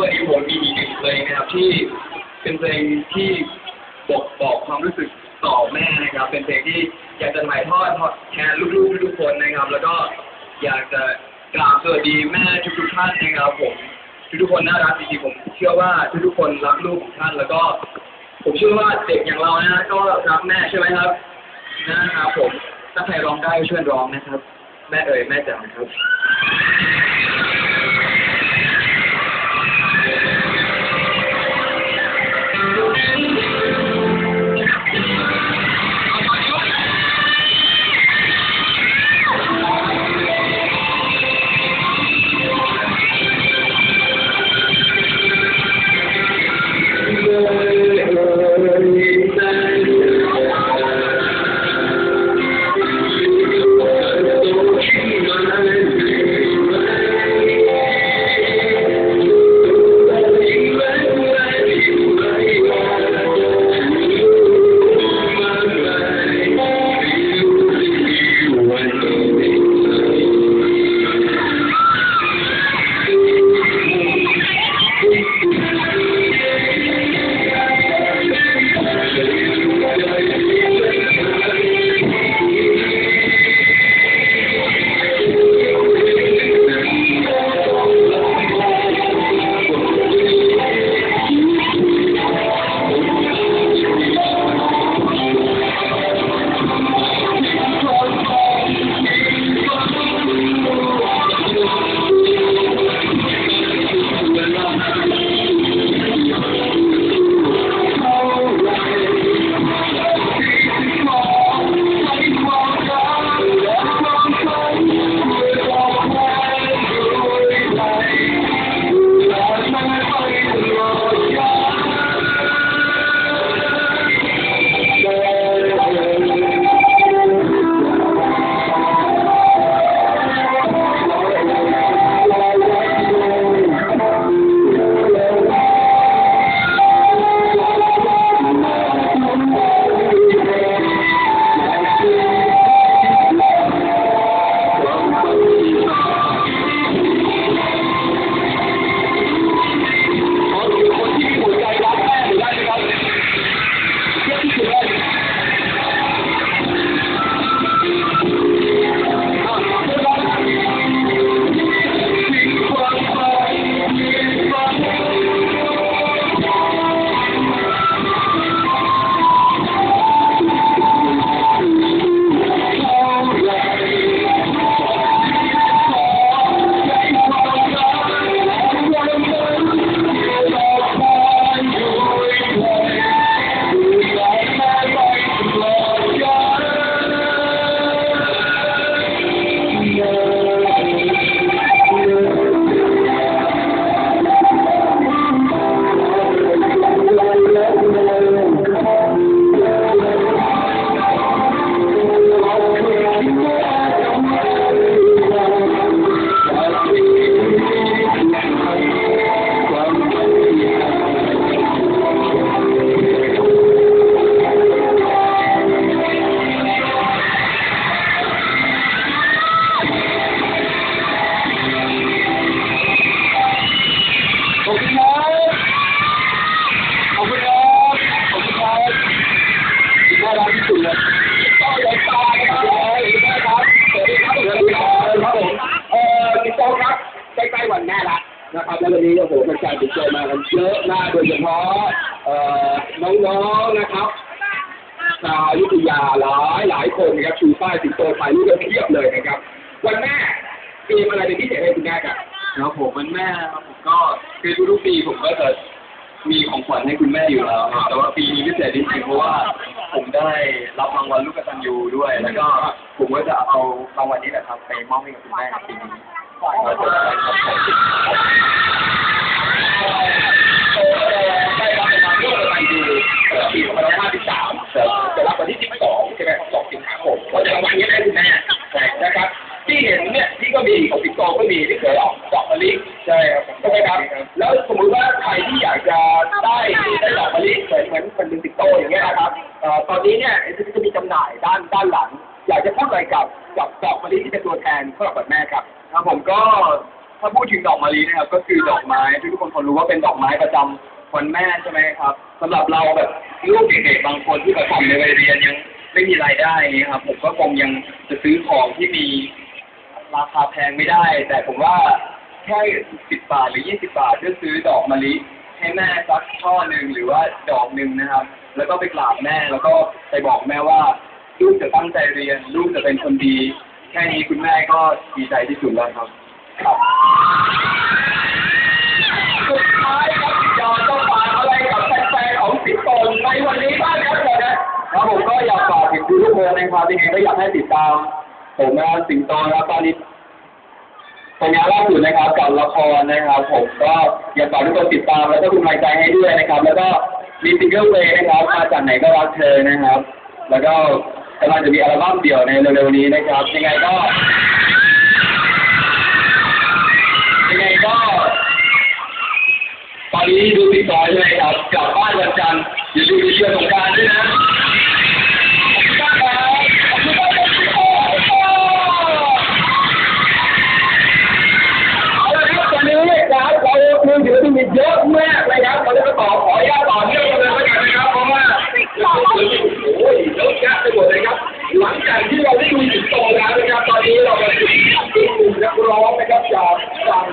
วันนี้ผมมีอีกหนึ่งเพลงนะครับที่เป็นเพลงที่บอกบอกความรู้สึกต่อแม่นะครับ เป็นเพลงที่อยากจะถ่ายทอดแทนลูกๆทุกคนนะครับ แล้วก็อยากจะกราบสวัสดีแม่ทุกๆท่านนะครับผมทุกๆคนน่ารักจริงๆผมเชื่อว่าทุกๆคนรักลูกของท่าน แล้วก็ผมเชื่อว่าเด็กอย่างเรานะ ก็รักแม่ใช่ไหมครับนะครับผมถ้าใครร้องได้ก็ช่วยร้องนะครับ แม่เอ๋ยแม่จ๋าครับ แล้ววันนี้โอ้โหแฟนๆติดใจมากันเยอะมากโดยเฉพาะเอ่อน้องๆนะครับชาวอยุธยาหลายหลายคนนะครับชูป้ายสิงโตถ่ายรูปกันเพียบเลยนะครับ วันแม่เตรียมอะไรเป็นพิเศษให้คุณแม่กันครับผมเป็นแม่ครับผมก็คือทุกๆปีผมก็จะมีของขวัญให้คุณแม่อยู่แล้วครับแต่ว่าปีนี้พิเศษจริงๆเพราะว่าผมได้รับรางวัลลูกกตัญญูด้วย แล้วก็ผมก็จะเอารางวัลนี้แหละครับไปมอบให้กับคุณแม่ในปีนี้ก็จะได้ครับ แล้วสมมุติว่าใครที่อยากจะได้ได้ดอกมะลิเหมือนเหมือนเป็นสิงโตอย่างเงี้ยนะครับเอ่อตอนนี้เนี่ยจะมีจำหน่ายด้านด้านหลัง อยากจะพูดอะไรกับกับดอกมะลิที่เป็นตัวแทนสำหรับวันแม่ครับ ครับผมก็ถ้าพูดถึงดอกมะลินะครับก็คือดอกไม้ที่ทุกคนคงรู้ว่าเป็นดอกไม้ประจำวันแม่ใช่ไหมครับสำหรับเราแบบลูกเด็กๆบางคนที่แบบทำในวัยเรียนยังไม่มีรายได้อย่างเงี้ยครับ ผมก็คงยังจะซื้อของที่มีราคาแพงไม่ได้ แต่ผมว่า แค่สิบบาทหรือยี่สิบาทก็ซื้อดอกมะลิให้แม่สักช่อหนึ่งหรือว่าดอกหนึ่งนะครับ แล้วก็ไปกราบแม่แล้วก็ไปบอกแม่ว่าลูกจะตั้งใจเรียน ลูกจะเป็นคนดี แค่นี้คุณแม่ก็ดีใจที่สุดแล้วครับครับสุดท้ายครับยอดต้องฝากอะไรกับแฟนๆของสิงโตในวันนี้บ้างครับเชิญนะครับผมก็อยากฝากถึงทุกคนนะครับยังไงก็อยากให้ติดตามผมนะสิงโตนะตอนนี้ ผลงานล่าสุดนะครับกับละครนะครับ ผมก็อยากฝากทุกคนติดตามแล้วก็เป็นกำลังใจให้ด้วยนะครับ แล้วก็มีซิงเกิลเพลงนะครับมาจากไหนก็รักเธอนะครับ แล้วก็กำลังจะมีอัลบั้มเดี่ยวในเร็วๆนี้นะครับ ยังไงก็ยังไงก็ ตอนนี้ดูติดต่อใช่ไหมครับกลับบ้านวันจันทร์อย่าลืมไปเชียร์สงกรารด้วยนะ นะครับตอนนี้เรามาถึงอีกหนึ่งนักร้องนะครับจากฝั่ง